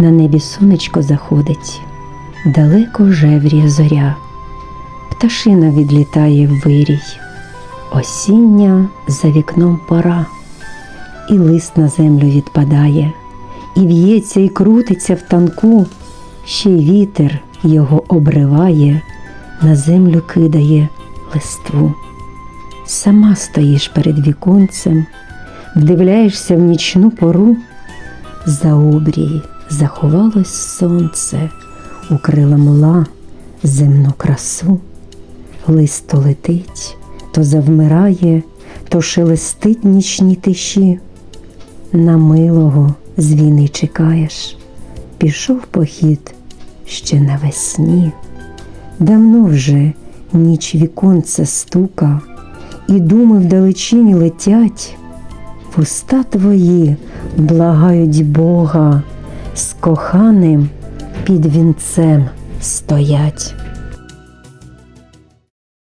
На небі сонечко заходить, далеко жевріє зоря, пташина відлітає в вирій, осіння за вікном пора, і лист на землю відпадає, і в'ється, і крутиться в танку, ще й вітер його обриває, на землю кидає листву. Сама стоїш перед віконцем, вдивляєшся в нічну пору, за обрії заховалось сонце, укрила мла земну красу. Лист то летить, то завмирає, то шелестить нічні тиші. На милого з війни чекаєш, пішов похід ще навесні. Давно вже ніч віконце стука, і думи вдалечині летять. Вуста твої благають Бога, з коханим під вінцем стоять.